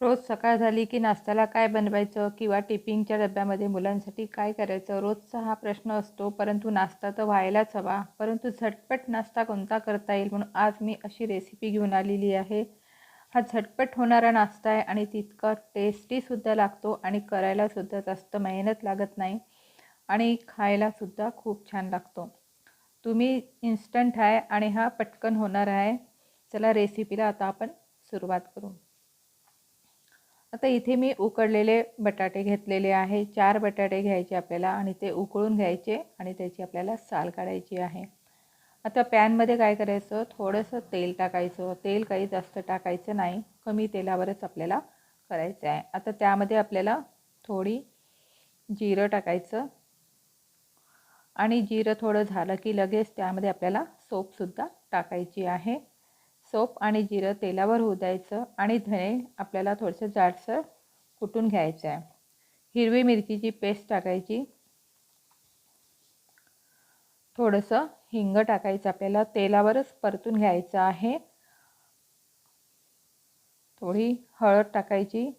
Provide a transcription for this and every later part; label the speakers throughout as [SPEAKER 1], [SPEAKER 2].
[SPEAKER 1] रोज सकाळ झाली की नाश्त्याला काय बनवायचं किंवा टिफिनच्या डब्यामध्ये मुलांसाठी काय करायचं? रोजचा हा प्रश्न असतो परंतु नाश्ता तर व्हायलाच हवा. परंतु झटपट नाश्ता कोणता करता येईल म्हणून आज मी अशी रेसिपी घेऊन आलेली आहे. हा झटपट होणारा नाश्ता आहे आणि तितका टेस्टीसुद्धा लागतो आणि करायलासुद्धा जास्त मेहनत लागत नाही आणि खायलासुद्धा खूप छान लागतो. तुम्ही इन्स्टंट आहे आणि हा पटकन होणार आहे. चला रेसिपीला आता आपण सुरुवात करू. आता इथे मी उकडलेले बटाटे घेतलेले आहे. चार बटाटे घ्यायचे आपल्याला आणि ते उकळून घ्यायचे आणि त्याची आपल्याला साल काढायची आहे. आता पॅनमध्ये काय करायचं? थोडंसं तेल टाकायचं. तेल काही जास्त टाकायचं नाही. कमी तेलावरच आपल्याला करायचं आहे. आता त्यामध्ये आपल्याला थोडी जिरं टाकायचं. आणि जिरं थोडं झालं की लगेच त्यामध्ये आपल्याला सोपसुद्धा टाकायची आहे. सोप आणि जिरं तेलावर होऊ द्यायचं आणि धणे आपल्याला थोडंसं जाडसर कुटून घ्यायचं आहे. हिरवी मिरचीची पेस्ट टाकायची. थोडंसं हिंग टाकायचं आपल्याला तेलावरच परतून घ्यायचं आहे. थोडी हळद टाकायची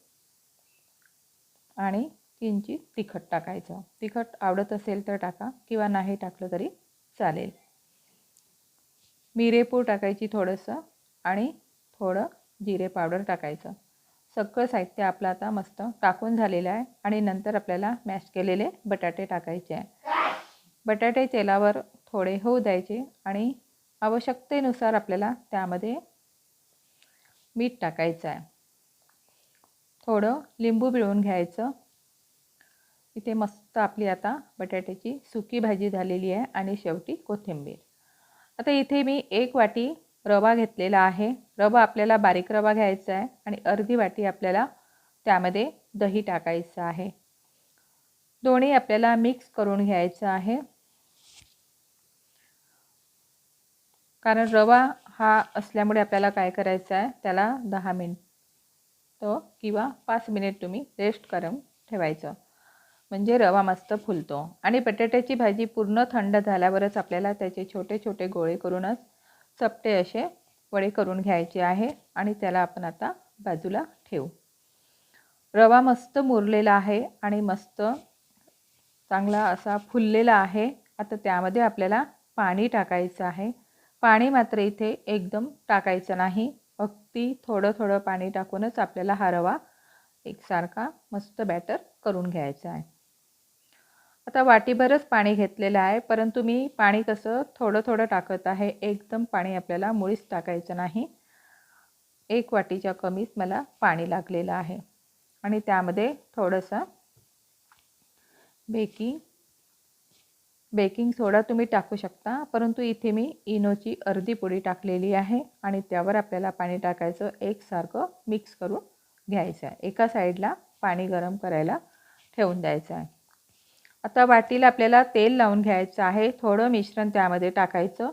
[SPEAKER 1] आणि किंचित तिखट टाकायचं. तिखट आवडत असेल तर टाका किंवा नाही टाकलं तरी चालेल. मिरेपूड टाकायची थोडंसं. आणि थोडं जिरे पावडर टाकायचं. सगळं साहित्य आपलं आता मस्त टाकून झालेलं आहे आणि नंतर आपल्याला मॅश केलेले बटाटे टाकायचे आहे. बटाटे तेलावर थोडे होऊ द्यायचे आणि आवश्यकतेनुसार आपल्याला त्यामध्ये मीठ टाकायचं आहे. थोडं लिंबू पिळून घ्यायचं. इथे मस्त आपली आता बटाट्याची सुकी भाजी झालेली आहे आणि शेवटी कोथिंबीर. आता इथे मी एक वाटी रवा घेतलेला आहे. रवा आपल्याला बारीक रवा घ्यायचा आहे आणि अर्धी वाटी आपल्याला त्यामध्ये दही टाकायचं आहे. दोन्ही आपल्याला मिक्स करून घ्यायचं आहे. कारण रवा हा असल्यामुळे आपल्याला काय करायचं आहे? त्याला दहा मिनिट किंवा पाच मिनिट तुम्ही रेस्ट करून ठेवायचं. म्हणजे रवा मस्त फुलतो. आणि बटाट्याची भाजी पूर्ण थंड झाल्यावरच आपल्याला त्याचे छोटे छोटे गोळे करूनच चपटे असे वडे करून घ्यायचे आहे आणि त्याला आपण आता बाजूला ठेवू. रवा मस्त मुरलेला आहे आणि मस्त चांगला असा फुललेला आहे. आता त्यामध्ये आपल्याला पाणी टाकायचं आहे. पाणी मात्र इथे एकदम टाकायचं नाही. अगदी थोडं थोडं पाणी टाकूनच आपल्याला हा रवा एकसारखा मस्त बॅटर करून घ्यायचा आहे. आता वाटीभरच पाणी घेतलेलं आहे परंतु मी पाणी कसं थोडं थोडं टाकत आहे. एकदम पाणी आपल्याला मुळीच टाकायचं नाही. एक वाटीच्या कमीच मला पाणी लागलेलं आहे. आणि त्यामध्ये थोडंसं बेकिंग बेकिंग सोडा तुम्ही टाकू शकता परंतु इथे मी इनोची अर्धी पुडी टाकलेली आहे आणि त्यावर आपल्याला पाणी टाकायचं एकसारखं मिक्स करून घ्यायचं आहे. एका साईडला पाणी गरम करायला ठेवून द्यायचं आहे. आता वाटीला आपल्याला तेल लावून घ्यायचं आहे. थोडं मिश्रण त्यामध्ये टाकायचं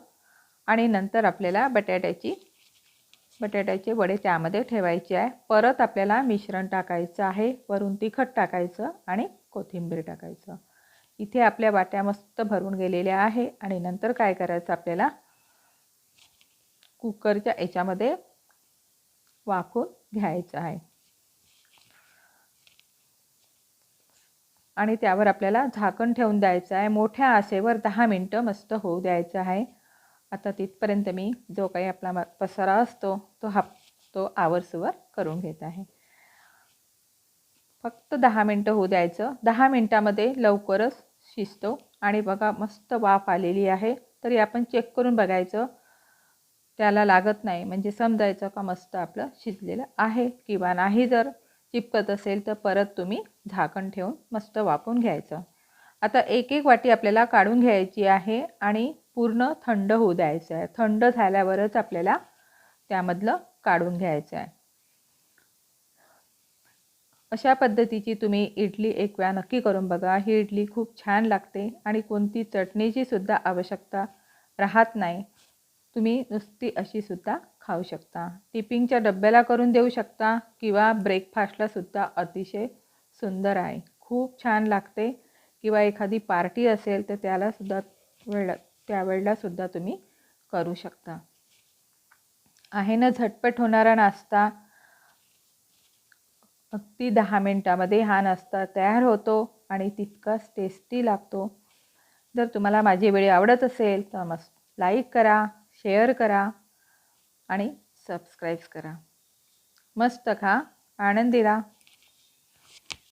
[SPEAKER 1] आणि नंतर आपल्याला बटाट्याची बटाट्याचे वडे त्यामध्ये ठेवायचे आहे. परत आपल्याला मिश्रण टाकायचं आहे. वरून तिखट टाकायचं आणि कोथिंबीर टाकायचं. इथे आपल्या वाट्या मस्त भरून गेलेल्या आहे आणि नंतर काय करायचं आपल्याला? कुकरच्या याच्यामध्ये वाफून घ्यायचं आहे. आणि त्यावर आपल्याला झाकण ठेवून द्यायचं आहे. मोठ्या आसेवर दहा मिनटं मस्त होऊ द्यायचं आहे. आता तिथपर्यंत मी जो काही आपला पसारा असतो तो हा तो आवरसुवर करून घेत आहे. फक्त दहा मिनटं होऊ द्यायचं. दहा मिनटामध्ये लवकरच शिजतो. आणि बघा मस्त वाफ आलेली आहे. तरी आपण चेक करून बघायचं. त्याला लागत नाही. म्हणजे समजायचं का मस्त आपलं शिजलेलं आहे किंवा नाही जर. चिपकत असेल तर परत तुम्ही झाकण ठेवून मस्त वापून घ्यायचं. आता एक एक वाटी आपल्याला काढून घ्यायची आहे आणि पूर्ण थंड होऊ द्यायचं आहे. थंड झाल्यावरच आपल्याला त्यामधलं काढून घ्यायचं आहे. अशा पद्धतीची तुम्ही इडली एक वेळा नक्की करून बघा. ही इडली खूप छान लागते आणि कोणती चटणीची सुद्धा आवश्यकता राहत नाही. तुम्ही नुसती अशी सुद्धा खाऊ शकता. टिपिंगच्या डब्याला करून देऊ शकता किंवा ब्रेकफास्टलासुद्धा अतिशय सुंदर आहे. खूप छान लागते. किंवा एखादी पार्टी असेल तर त्यालासुद्धा वेळ त्यावेळेलासुद्धा तुम्ही करू शकता. आहे ना झटपट होणारा नाश्ता? अगदी दहा मिनटामध्ये हा नाश्ता तयार होतो आणि तितकाच टेस्टी लागतो. जर तुम्हाला माझी वेळ आवडत असेल तर मस्त लाईक करा शेअर करा. आणि सबस्क्राईब करा. मस्त खा. आनंदी राहा